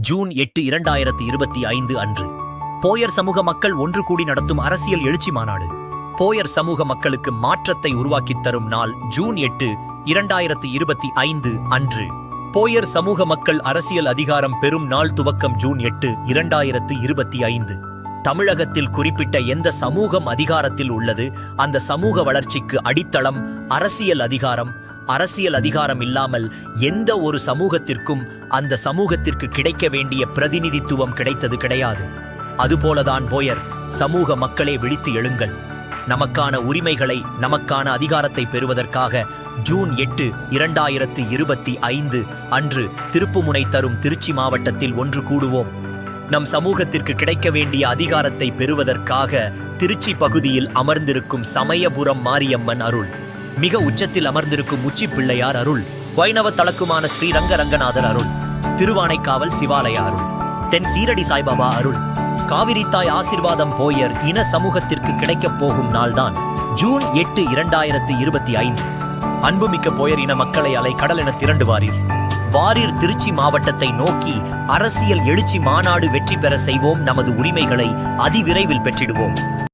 June எட்டு இரண்டாயிரத்தி இருபத்தி ஐந்து அன்று. போயர் சமூக மக்கள் ஒன்று கூடி நடத்தும் அரசியல் எழுச்சி மாநாடு. போயர் சமூக மக்களுக்கு மாற்றத்தை உருவாக்கித் தரும் நாள் ஜூன் எட்டு இரண்டாயிரத்தி இருபத்தி ஐந்து அன்று. போயர் சமூக மக்கள் அரசியல் அதிகாரம் பெறும் நாள் துவக்கம் ஜூன் எட்டு இரண்டாயிரத்து இருபத்தி ஐந்து. தமிழகத்தில் குறிப்பிட்ட எந்த சமூகம் அதிகாரத்தில் உள்ளது அந்த சமூக வளர்ச்சிக்கு அடித்தளம் அரசியல் அதிகாரம் அரசியல் அதிகாரம் இல்லாமல் எந்த ஒரு சமூகத்திற்கும் அந்த சமூகத்திற்கு கிடைக்க வேண்டிய பிரதிநிதித்துவம் கிடைத்தது கிடையாது. அதுபோலதான் போயர் சமூக மக்களே விழித்து எழுங்கள். நமக்கான உரிமைகளை நமக்கான அதிகாரத்தை பெறுவதற்காக ஜூன் எட்டு இரண்டாயிரத்து இருபத்தி ஐந்து அன்று திருப்புமுனை தரும் திருச்சி மாவட்டத்தில் ஒன்று கூடுவோம். நம் சமூகத்திற்கு கிடைக்க வேண்டிய அதிகாரத்தை பெறுவதற்காக திருச்சி பகுதியில் அமர்ந்திருக்கும் சமயபுரம் மாரியம்மன் அருள். மிக உச்சத்தில் அமர்ந்திருக்கும் உச்சி பிள்ளையார் அருள் வைணவ தளக்குமான ஸ்ரீ ரங்க ரங்கநாதர் அருள் திருவானைக்காவல் சிவாலய அருள் தென் சீரடி சாய்பாபா அருள் காவிரி தாய் ஆசிர்வாதம் போயர் இன சமூகத்திற்கு கிடைக்கப் போகும் நாள்தான் ஜூன் எட்டு இரண்டாயிரத்து இருபத்தி ஐந்து. அன்புமிக்க போயர் இன மக்களை அலை கடல் என திரண்டு வாரீர் வாரீர் திருச்சி மாவட்டத்தை நோக்கி அரசியல் எழுச்சி மாநாடு வெற்றி பெற செய்வோம் நமது உரிமைகளை அதிவிரைவில் பெற்றிடுவோம்.